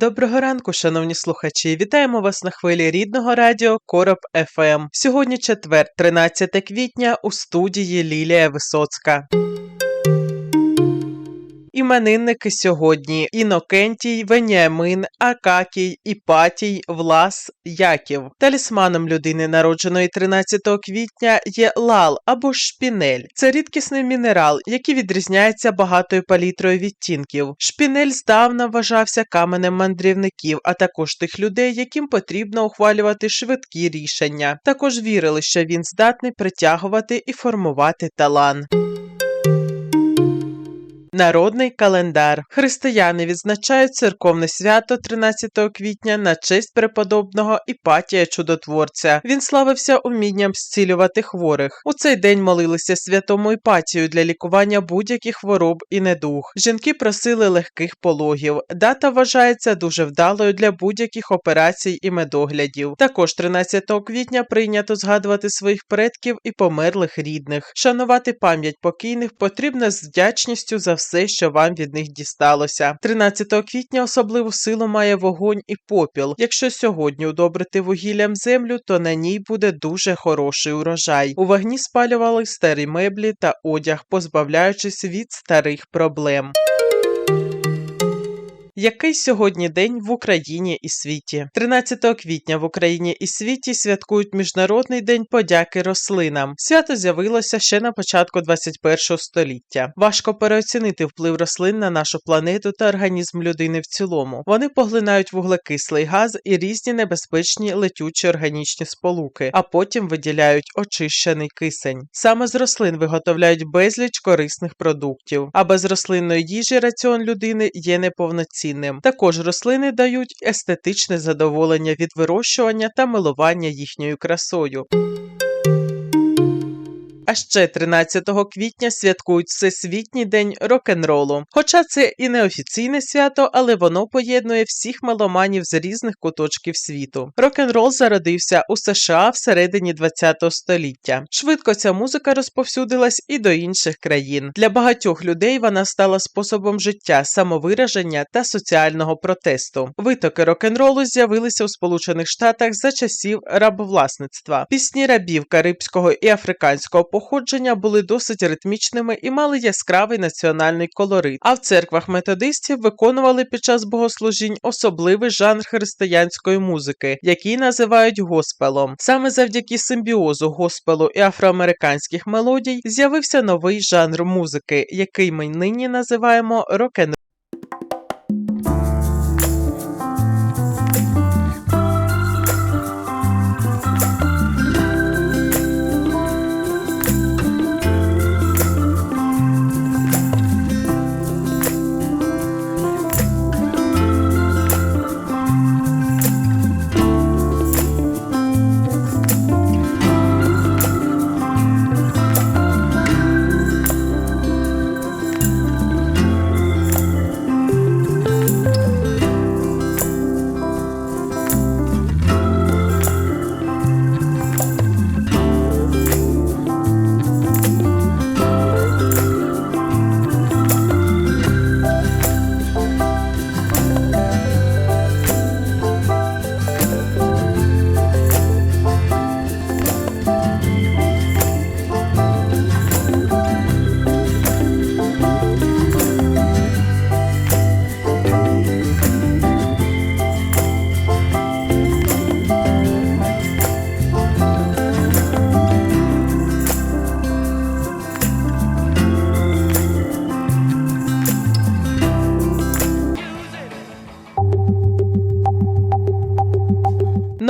Доброго ранку, шановні слухачі! Вітаємо вас на хвилі рідного радіо Короб ФМ. Сьогодні четвер, 13 квітня, у студії Лілія Висоцька. Іменинники сьогодні Інокентій, Веніамин, Акакій, Іпатій, Влас, Яків. Талісманом людини, народженої 13 квітня, є лал або шпінель. Це рідкісний мінерал, який відрізняється багатою палітрою відтінків. Шпінель здавна вважався каменем мандрівників, а також тих людей, яким потрібно ухвалювати швидкі рішення. Також вірили, що він здатний притягувати і формувати талант. Народний календар. Християни відзначають церковне свято 13 квітня на честь преподобного Іпатія Чудотворця. Він славився умінням зцілювати хворих. У цей день молилися святому Іпатію для лікування будь-яких хвороб і недуг. Жінки просили легких пологів. Дата вважається дуже вдалою для будь-яких операцій і медоглядів. Також 13 квітня прийнято згадувати своїх предків і померлих рідних. Шанувати пам'ять покійних потрібно з вдячністю за все, що вам від них дісталося. 13 квітня особливу силу має вогонь і попіл. Якщо сьогодні удобрити вугіллям землю, то на ній буде дуже хороший урожай. У вогні спалювали старі меблі та одяг, позбавляючись від старих проблем. Який сьогодні день в Україні і світі? 13 квітня в Україні і світі святкують Міжнародний день подяки рослинам. Свято з'явилося ще на початку 21 століття. Важко переоцінити вплив рослин на нашу планету та організм людини в цілому. Вони поглинають вуглекислий газ і різні небезпечні летючі органічні сполуки, а потім виділяють очищений кисень. Саме з рослин виготовляють безліч корисних продуктів. А без рослинної їжі раціон людини є неповноцінним. Також рослини дають естетичне задоволення від вирощування та милування їхньою красою. А ще 13 квітня святкують Всесвітній день рок-н-ролу. Хоча це і не офіційне свято, але воно поєднує всіх меломанів з різних куточків світу. Рок-н-рол зародився у США всередині 20 століття. Швидко ця музика розповсюдилась і до інших країн. Для багатьох людей вона стала способом життя, самовираження та соціального протесту. Витоки рок-н-ролу з'явилися у Сполучених Штатах за часів рабовласництва. Пісні рабів карибського і африканського походження були досить ритмічними і мали яскравий національний колорит. А в церквах методистів виконували під час богослужінь особливий жанр християнської музики, який називають госпелом. Саме завдяки симбіозу госпелу і афроамериканських мелодій з'явився новий жанр музики, який ми нині називаємо рок-н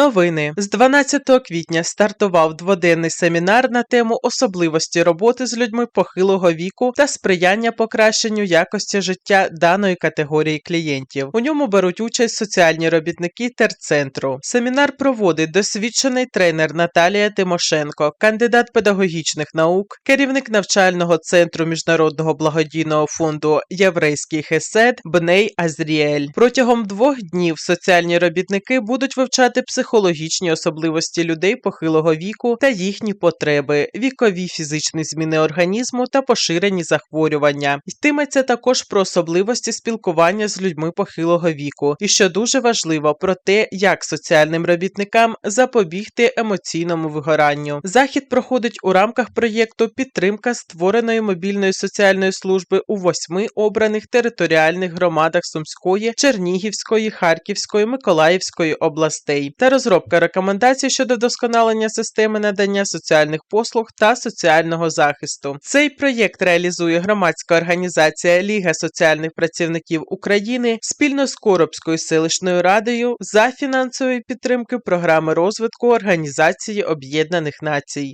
Новини з 12 квітня стартував дводенний семінар на тему особливості роботи з людьми похилого віку та сприяння покращенню якості життя даної категорії клієнтів. У ньому беруть участь соціальні робітники терцентру. Семінар проводить досвідчений тренер Наталія Тимошенко, кандидат педагогічних наук, керівник навчального центру міжнародного благодійного фонду Єврейський Хесед Бней Азріель. Протягом двох днів соціальні робітники будуть вивчати психологічні особливості людей похилого віку та їхні потреби, вікові фізичні зміни організму та поширені захворювання. Йтиметься також про особливості спілкування з людьми похилого віку, і що дуже важливо, про те, як соціальним робітникам запобігти емоційному вигоранню. Захід проходить у рамках проєкту Підтримка створеної мобільної соціальної служби у восьми обраних територіальних громадах Сумської, Чернігівської, Харківської, Миколаївської областей та розробка рекомендацій щодо вдосконалення системи надання соціальних послуг та соціального захисту. Цей проєкт реалізує громадська організація Ліга соціальних працівників України спільно з Коробською селищною радою за фінансової підтримки програми розвитку Організації Об'єднаних Націй.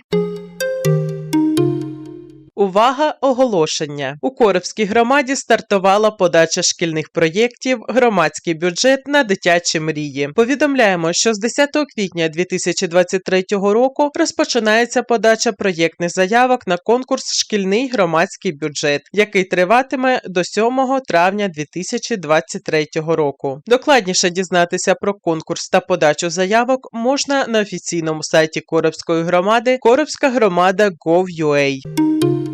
Увага! Оголошення у Коробській громаді стартувала подача шкільних проєктів Громадський бюджет на дитячі мрії. Повідомляємо, що з 10 квітня 2023 року розпочинається подача проєктних заявок на конкурс Шкільний громадський бюджет, який триватиме до 7 травня 2023 року. Докладніше дізнатися про конкурс та подачу заявок можна на офіційному сайті Коробської громади Коробська громада Gov.ua.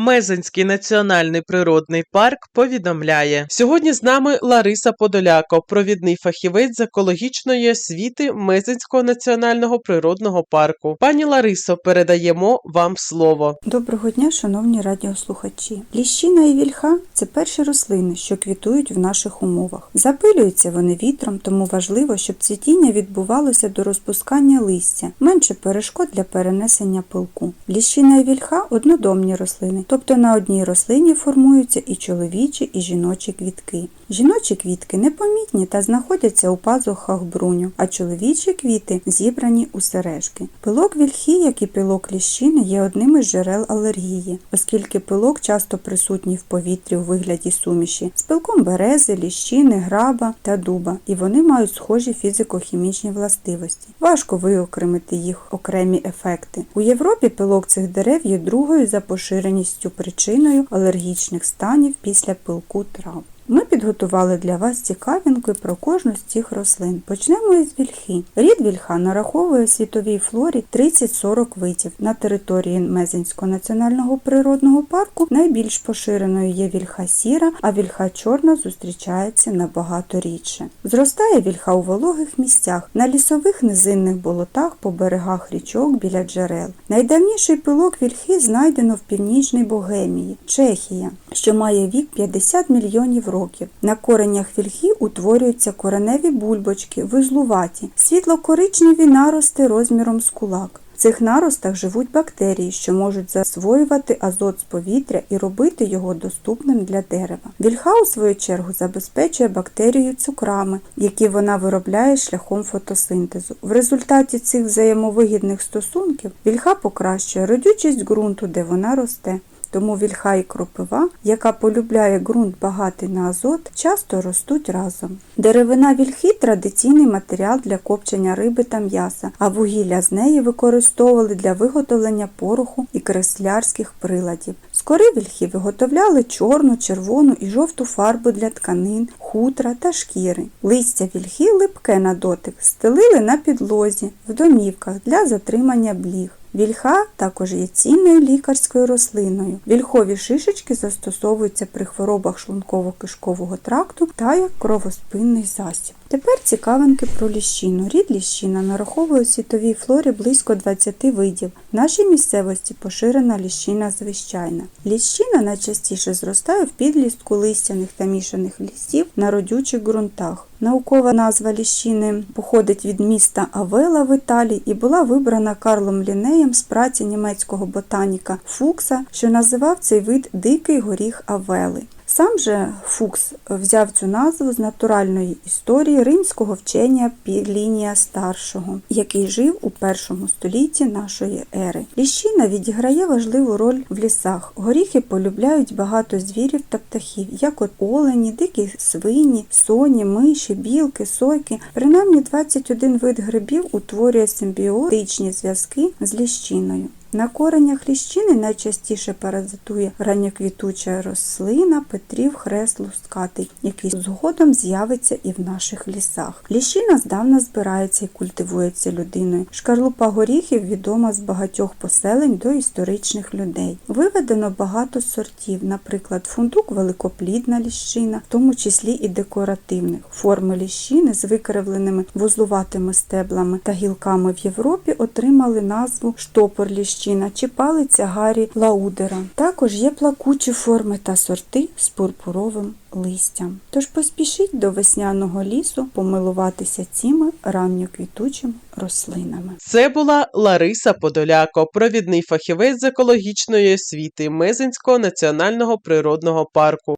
Мезенський національний природний парк повідомляє сьогодні. З нами Лариса Подоляко, провідний фахівець з екологічної освіти Мезенського національного природного парку. Пані Ларисо, передаємо вам слово. Доброго дня, шановні радіослухачі. Ліщина і вільха це перші рослини, що квітують в наших умовах. Запилюються вони вітром, тому важливо, щоб цвітіння відбувалося до розпускання листя, менше перешкод для перенесення пилку. Ліщина і вільха однодомні рослини, тобто на одній рослині формуються і чоловічі, і жіночі квітки. Жіночі квітки непомітні та знаходяться у пазухах бруню, а чоловічі квіти зібрані у сережки. Пилок вільхи, як і пилок ліщини, є одним із джерел алергії, оскільки пилок часто присутній в повітрі у вигляді суміші з пилком берези, ліщини, граба та дуба, і вони мають схожі фізико-хімічні властивості. Важко виокремити їх окремі ефекти. У Європі пилок цих дерев є другою за поширеністю причиною алергічних станів після пилку трав. Ми підготували для вас цікавинки про кожну з цих рослин. Почнемо із вільхи. Рід вільха нараховує в світовій флорі 30-40 видів. На території Мезенського національного природного парку найбільш поширеною є вільха сіра, а вільха чорна зустрічається набагато рідше. Зростає вільха у вологих місцях, на лісових низинних болотах по берегах річок біля джерел. Найдавніший пилок вільхи знайдено в північній Богемії, Чехія, що має вік 50 мільйонів років. На коренях вільхи утворюються кореневі бульбочки, вузлуваті, світло-коричневі нарости розміром з кулак. В цих наростах живуть бактерії, що можуть засвоювати азот з повітря і робити його доступним для дерева. Вільха, у свою чергу, забезпечує бактерію цукрами, які вона виробляє шляхом фотосинтезу. В результаті цих взаємовигідних стосунків вільха покращує родючість ґрунту, де вона росте. Тому вільха і кропива, яка полюбляє ґрунт багатий на азот, часто ростуть разом. Деревина вільхи традиційний матеріал для копчення риби та м'яса, а вугілля з неї використовували для виготовлення пороху і креслярських приладів. З кори вільхи виготовляли чорну, червону і жовту фарбу для тканин, хутра та шкіри. Листя вільхи липке на дотик, стелили на підлозі, в домівках для затримання бліг. Вільха також є цінною лікарською рослиною. Вільхові шишечки застосовуються при хворобах шлунково-кишкового тракту та як кровоспинний засіб. Тепер цікавинки про ліщину. Рід ліщина нараховує у світовій флорі близько 20 видів. В нашій місцевості поширена ліщина звичайна. Ліщина найчастіше зростає в підлістку листяних та мішаних лісів на родючих ґрунтах. Наукова назва ліщини походить від міста Авела в Італії і була вибрана Карлом Лінеєм з праці німецького ботаніка Фукса, що називав цей вид дикий горіх Авели. Сам же Фукс взяв цю назву з натуральної історії римського вчення Пілінія старшого, який жив у першому столітті нашої ери. Ліщина відіграє важливу роль в лісах. Горіхи полюбляють багато звірів та птахів, як от олені, дикі свині, соні, миші, білки, сойки. Принаймні 21 вид грибів утворює симбіотичні зв'язки з ліщиною. На коренях ліщини найчастіше паразитує ранньоквітуча рослина Петрів хрест лускатий, який згодом з'явиться і в наших лісах. Ліщина здавна збирається і культивується людиною. Шкарлупа горіхів відома з багатьох поселень до історичних людей. Виведено багато сортів, наприклад, фундук великоплідна ліщина, в тому числі і декоративних. Форми ліщини з викривленими вузлуватими стеблами та гілками в Європі отримали назву штопор ліщина чи палиця Гаррі Лаудера. Також є плакучі форми та сорти з пурпуровим листям. Тож поспішіть до весняного лісу помилуватися цими ранньоквітучими рослинами. Це була Лариса Подоляко, провідний фахівець з екологічної освіти Мезенського національного природного парку.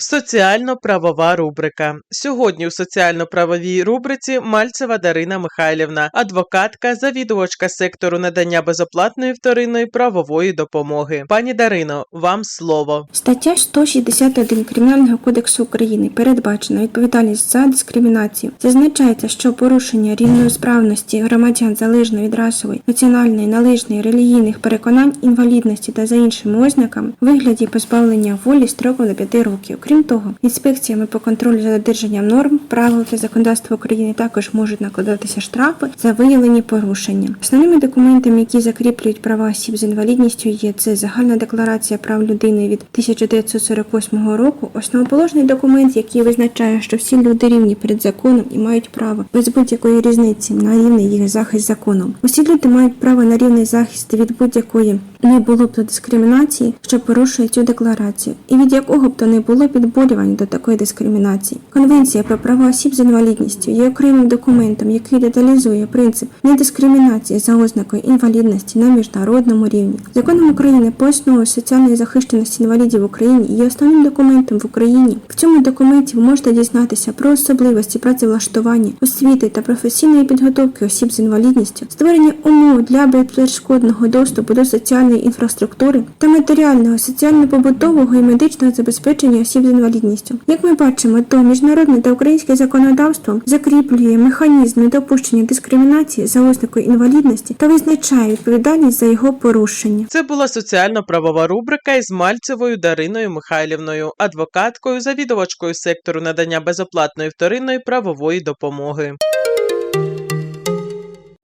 Соціально-правова рубрика. Сьогодні у соціально-правовій рубриці Мальцева Дарина Михайлівна, адвокатка, завідувачка сектору надання безоплатної вторинної правової допомоги. Пані Дарино, вам слово. Стаття 161 Кримінального кодексу України передбачена відповідальність за дискримінацію. Зазначається, що порушення рівної справності громадян залежно від расової, національної, належної, релігійних переконань, інвалідності та за іншими ознаками вигляді позбавлення волі строком до 5 років. Крім того, інспекціями по контролю за додержанням норм, правил та законодавства України також можуть накладатися штрафи за виявлені порушення. Основними документами, які закріплюють права осіб з інвалідністю, є це загальна декларація прав людини від 1948 року, основоположний документ, який визначає, що всі люди рівні перед законом і мають право без будь-якої різниці на рівний їх захист законом. Усі люди мають право на рівний захист від будь-якої не було б дискримінації, що порушує цю декларацію, і від якого б то не було підбурювань до такої дискримінації. Конвенція про права осіб з інвалідністю є окремим документом, який деталізує принцип недискримінації за ознакою інвалідності на міжнародному рівні. Законом України по основі соціальної захищеності інвалідів в Україні є основним документом в Україні. В цьому документі ви можете дізнатися про особливості працевлаштування, освіти та професійної підготовки осіб з інвалідністю, створення умов для безперешкодного доступу до соціальної інфраструктури та матеріального, соціально-побутового і медичного забезпечення осіб з інвалідністю. Як ми бачимо, то міжнародне та українське законодавство закріплює механізми допущення дискримінації за ознакою інвалідності та визначає відповідальність за його порушення. Це була соціально-правова рубрика із Мальцевою Дариною Михайлівною, адвокаткою, завідувачкою сектору надання безоплатної вторинної правової допомоги.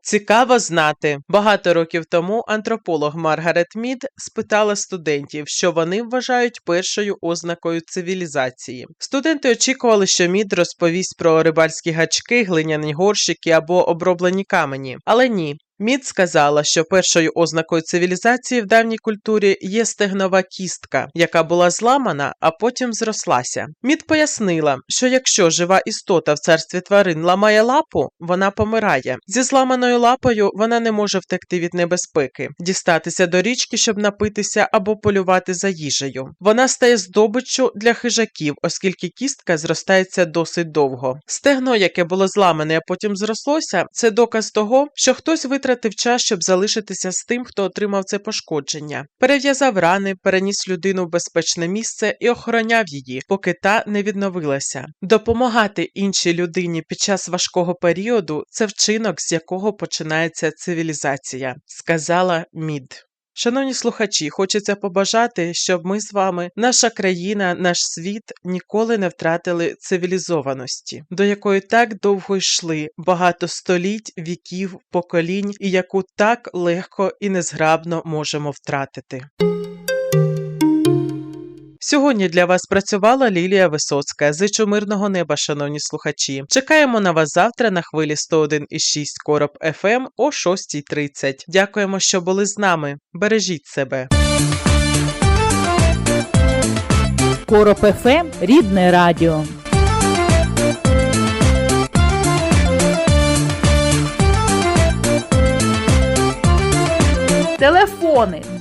Цікаво знати. Багато років тому антрополог Маргарет Мід спитала студентів, що вони вважають першою ознакою цивілізації. Студенти очікували, що Мід розповість про рибальські гачки, глиняні горщики або оброблені камені. Але ні. Мід сказала, що першою ознакою цивілізації в давній культурі є стегнова кістка, яка була зламана, а потім зрослася. Мід пояснила, що якщо жива істота в царстві тварин ламає лапу, вона помирає. Зі зламаною лапою вона не може втекти від небезпеки, дістатися до річки, щоб напитися або полювати за їжею. Вона стає здобиччю для хижаків, оскільки кістка зростається досить довго. Стегно, яке було зламане, а потім зрослося, це доказ того, що хтось витратив час, щоб залишитися з тим, хто отримав це пошкодження. Перев'язав рани, переніс людину в безпечне місце і охороняв її, поки та не відновилася. Допомагати іншій людині під час важкого періоду це вчинок, з якого починається цивілізація, сказала Мід. Шановні слухачі, хочеться побажати, щоб ми з вами, наша країна, наш світ ніколи не втратили цивілізованості, до якої так довго йшли багато століть, віків, поколінь, і яку так легко і незграбно можемо втратити. Сьогодні для вас працювала Лілія Висоцька. Зичу мирного неба, шановні слухачі. Чекаємо на вас завтра на хвилі 101,6 Короб ФМ о 6.30. Дякуємо, що були з нами. Бережіть себе. Короб ФМ – рідне радіо. Телефони